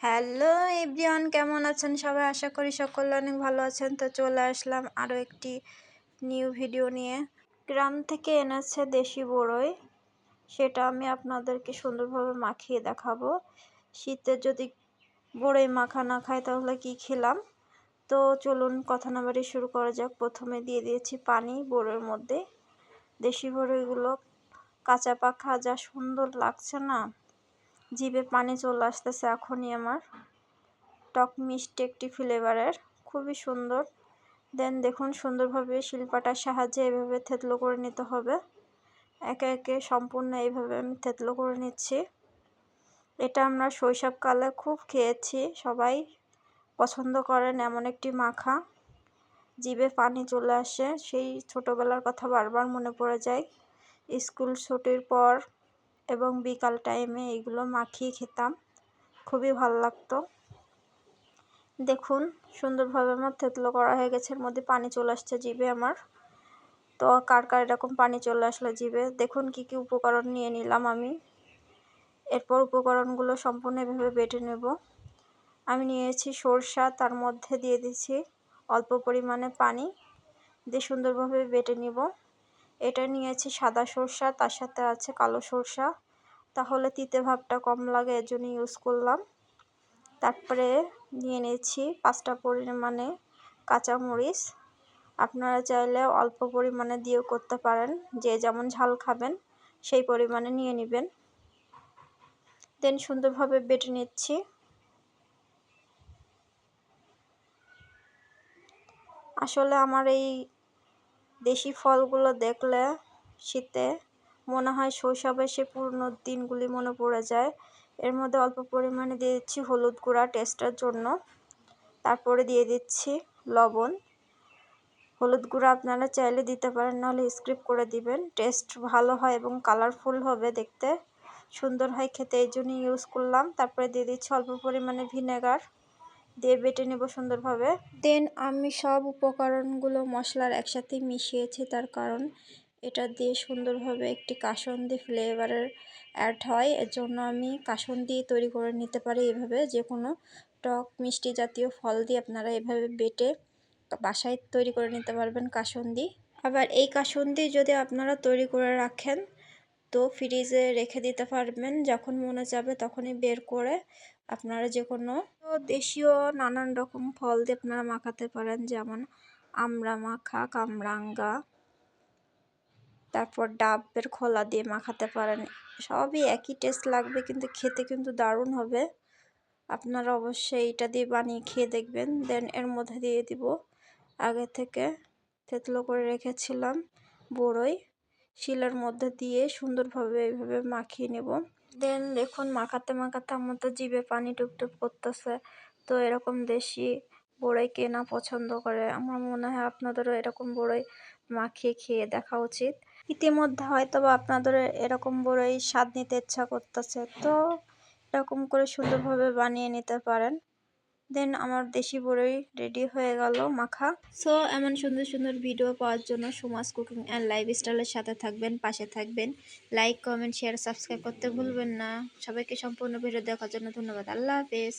Hello everyone, কেমন আছেন? সবাই আশা করি সকলে অনেক ভালো আছেন। তো চলে আসলাম আরও একটি নিউ ভিডিও নিয়ে। গ্রাম থেকে এনেছে দেশি বড়ই। সেটা আমি আপনাদেরকে সুন্দরভাবে মাখিয়ে দেখাবো। শীতে যদি বড়ই মাখা না খায় তাহলে কি খেলাম? তো চলুন, কথা না বাড়ি শুরু করা যাক। প্রথমে দিয়ে দিয়েছি পানি বড়ের মধ্যে। দেশি বড়ইগুলো কাঁচা পাখা, যা সুন্দর লাগছে না? জিভে পানি চলে আসতেছে এখনই আমার। টক মিষ্টি একটি ফ্লেভারের, খুবই সুন্দর। দেন দেখুন সুন্দরভাবে শিল্পাটার সাহায্যে এভাবে থেতলো করে নিতে হবে। একে একে সম্পূর্ণ এইভাবে আমি থেতলো করে নিচ্ছি। এটা আমরা শৈশবকালে খুব খেয়েছি, সবাই পছন্দ করেন এমন একটি মাখা। জিভে পানি চলে আসে, সেই ছোটোবেলার কথা বারবার মনে পড়ে যায়। স্কুল ছুটির পর এবং বিকাল টাইমে এগুলো মাখিয়ে খেতাম। খুবই ভালো লাগতো। দেখুন, সুন্দরভাবে আমার থেতলো করা হয়ে গেছে, এর মধ্যে পানি চলে আসছে জিবে আমার। তো কার কার এরকম পানি চলে আসলো জিবে দেখুন কি কি উপকরণ নিয়ে নিলাম আমি। এরপর উপকরণগুলো সম্পূর্ণ এভাবে বেটে নেব। আমি নিয়েছি সরষা, তার মধ্যে দিয়ে দিচ্ছি অল্প পরিমাণে পানি, দিয়ে সুন্দরভাবে বেটে নিব। এটা নিয়েছি সাদা সরষা, তার সাথে আছে কালো সরষা। তাহলে তিতে ভাবটা কম লাগে এর জন্য ইউজ করলাম। তারপরে নিয়ে নিয়েছি পাঁচটা পরিমাণে কাঁচামরিচ। আপনারা চাইলে অল্প পরিমাণে দিয়েও করতে পারেন। যে যেমন ঝাল খাবেন, সেই পরিমাণে নিয়ে নেবেন। দেন সুন্দরভাবে বেটে নিচ্ছি। আসলে আমার এই দেশি ফলগুলো দেখলে শীতে মনে হয় শৈশবের সে পুরনো দিনগুলি মনে পড়ে যায়। এর মধ্যে অল্প পরিমাণে দিয়ে দিচ্ছি হলুদ গুঁড়া টেস্টের জন্য। তারপরে দিয়ে দিচ্ছি লবণ। হলুদ গুঁড়া আপনারা চাইলে দিতে পারেন, নাহলে স্ক্রিপ করে দিবেন। টেস্ট ভালো হয় এবং কালারফুল হবে দেখতে। সুন্দর হয় খেতে, এই জন্য ইউজ করলাম। তারপরে দিয়ে দিচ্ছি অল্প পরিমাণে ভিনেগার। দিয়ে বেটে নেব সুন্দরভাবে। দেন আমি সব উপকরণগুলো মশলার একসাথে মিশিয়েছি, তার কারণ এটা দিয়ে সুন্দরভাবে একটি কাসন্দি ফ্লেভারের অ্যাড হয়। এর জন্য আমি কাসন্দি তৈরি করে নিতে পারি এভাবে। যে কোনো টক, মিষ্টি জাতীয় ফল দিয়ে আপনারা এভাবে বেটে বাসায় তৈরি করে নিতে পারবেন কাসন্দি। আবার এই কাসন্দি যদি আপনারা তৈরি করে রাখেন তো ফ্রিজে রেখে দিতে পারবেন। যখন মনে যাবে তখনই বের করে আপনারা যে কোনো দেশীয় নানান রকম ফল দিয়ে আপনারা মাখাতে পারেন। যেমন আমড়া মাখা, কামরাঙ্গা, তারপর ডাবের খোলা দিয়ে মাখাতে পারেন। সবই একই টেস্ট লাগবে, কিন্তু খেতে কিন্তু দারুণ হবে। আপনারা অবশ্যই এটা দিয়ে বানিয়ে খেয়ে দেখবেন। দেন এর মধ্যে দিয়ে দিব। আগে থেকে থেতলো করে রেখেছিলাম বড়ই। শিলের মধ্যে দিয়ে সুন্দরভাবে এইভাবে মাখিয়ে নেব। দেন দেখুন, মাখাতে মাখাতে আমার তো জিভে পানি টুপটুপ করতেছে। তো এরকম দেশি বড়ই কেনা পছন্দ করে, আমার মনে হয় আপনাদেরও এরকম বড়ই মাখিয়ে খেয়ে দেখা উচিত। ইতিমধ্যে হয়তো বা আপনাদের এরকম বড়ই স্বাদ নিতে ইচ্ছা করতেছে। তো এরকম করে সুন্দরভাবে বানিয়ে নিতে পারেন। দেন আমার দেশি বড়ই রেডি হয়ে গেল মাখা। সো এমন সুন্দর সুন্দর ভিডিও পাওয়ার জন্য সুমাস কুকিং অ্যান্ড লাইফস্টাইলের সাথে থাকবেন, পাশে থাকবেন। লাইক কমেন্ট শেয়ার সাবস্ক্রাইব করতে ভুলবেন না। সবাইকে সম্পূর্ণ ভিডিও দেখার জন্য ধন্যবাদ। আল্লাহ হাফেজ।